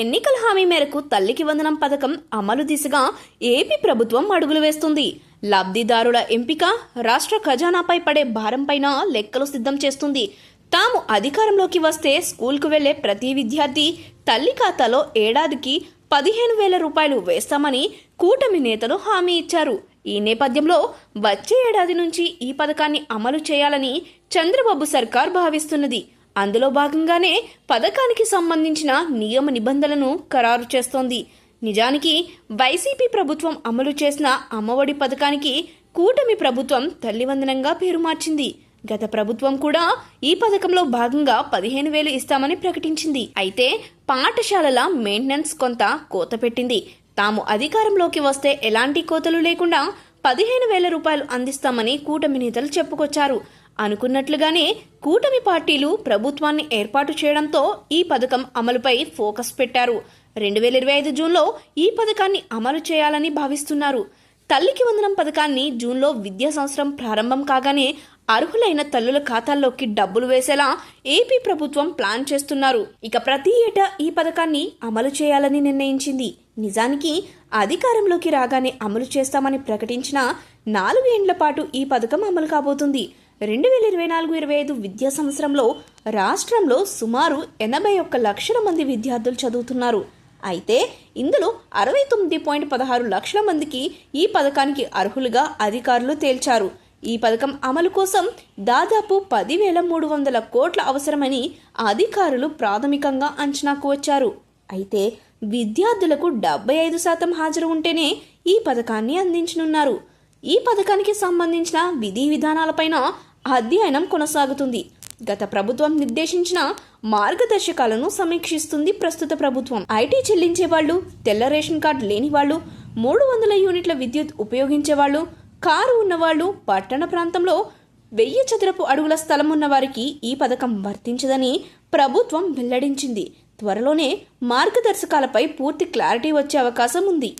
ఎన్నికల హామీ మేరకు తల్లికి వందనం పథకం అమలు దిశగా ఏపీ ప్రభుత్వం అడుగులు వేస్తుంది. లబ్ధిదారుల ఎంపిక రాష్ట్ర ఖజానాపై పడే భారంపైన లెక్కలు సిద్ధం చేస్తుంది. తాము అధికారంలోకి వస్తే స్కూల్కు వెళ్ళే ప్రతి విద్యార్థి తల్లి ఖాతాలో ఏడాదికి పదిహేను వేల రూపాయలు వేస్తామని కూటమి నేతలు హామీ ఇచ్చారు. ఈ నేపథ్యంలో వచ్చే ఏడాది నుంచి ఈ పథకాన్ని అమలు చేయాలని చంద్రబాబు సర్కార్ భావిస్తున్నది. అందులో భాగంగానే పథకానికి సంబంధించిన నియమ నిబంధనలను ఖరారు చేస్తోంది. నిజానికి వైసీపీ ప్రభుత్వం అమలు చేసిన అమ్మఒడి పథకానికి కూటమి ప్రభుత్వం తల్లివందనంగా పేరు మార్చింది. గత ప్రభుత్వం కూడా ఈ పథకంలో భాగంగా పదిహేను వేలు ఇస్తామని ప్రకటించింది. అయితే పాఠశాలల మెయింటెనెన్స్ కొంత కోత పెట్టింది. తాము అధికారంలోకి వస్తే ఎలాంటి కోతలు లేకుండా పదిహేను వేల రూపాయలు అందిస్తామని కూటమి నేతలు చెప్పుకొచ్చారు. అనుకున్నట్లుగానే కూటమి పార్టీలు ప్రభుత్వాన్ని ఏర్పాటు చేయడంతో ఈ పథకం అమలుపై ఫోకస్ పెట్టారు. రెండు వేల ఇరవై ఐదు జూన్లో ఈ పథకాన్ని అమలు చేయాలని భావిస్తున్నారు. తల్లికి వందనం పథకాన్ని జూన్లో విద్యా సంవత్సరం ప్రారంభం కాగానే అర్హులైన తల్లుల ఖాతాల్లోకి డబ్బులు వేసేలా ఏపీ ప్రభుత్వం ప్లాన్ చేస్తున్నారు. ఇక ప్రతి ఏటా ఈ పథకాన్ని అమలు చేయాలని నిర్ణయించింది. నిజానికి అధికారంలోకి రాగానే అమలు చేస్తామని ప్రకటించిన నాలుగేండ్ల పాటు ఈ పథకం అమలు కాబోతుంది. రెండు వేల ఇరవై నాలుగు ఇరవై ఐదు విద్యా సంవత్సరంలో రాష్ట్రంలో సుమారు ఎనభై ఒక్క లక్షల మంది విద్యార్థులు చదువుతున్నారు. అయితే ఇందులో అరవై తొమ్మిది పాయింట్ పదహారు లక్షల మందికి ఈ పథకానికి అర్హులుగా అధికారులు తేల్చారు. ఈ పథకం అమలు కోసం దాదాపు పదివేల మూడు వందల కోట్ల అవసరమని అధికారులు ప్రాథమికంగా అంచనాకు వచ్చారు. అయితే విద్యార్థులకు డెబ్బై ఐదు శాతం హాజరు ఉంటేనే ఈ పథకాన్ని అందించనున్నారు. ఈ పథకానికి సంబంధించిన విధి విధానాలపైన అధ్యయనం కొనసాగుతుంది. గత ప్రభుత్వం నిర్దేశించిన మార్గదర్శకాలను సమీక్షిస్తుంది ప్రస్తుత ప్రభుత్వం. ఐటీ చెల్లించే వాళ్ళు తెల్ల రేషన్ కార్డు లేని వాళ్ళు మూడు వందల యూనిట్ల విద్యుత్ ఉపయోగించే వాళ్ళు కారు ఉన్నవాళ్ళు పట్టణ ప్రాంతంలో వెయ్యి చదరపు అడుగుల స్థలం ఉన్న వారికి ఈ పథకం వర్తించదని ప్రభుత్వం వెల్లడించింది. త్వరలోనే మార్గదర్శకాలపై పూర్తి క్లారిటీ వచ్చే అవకాశం ఉంది.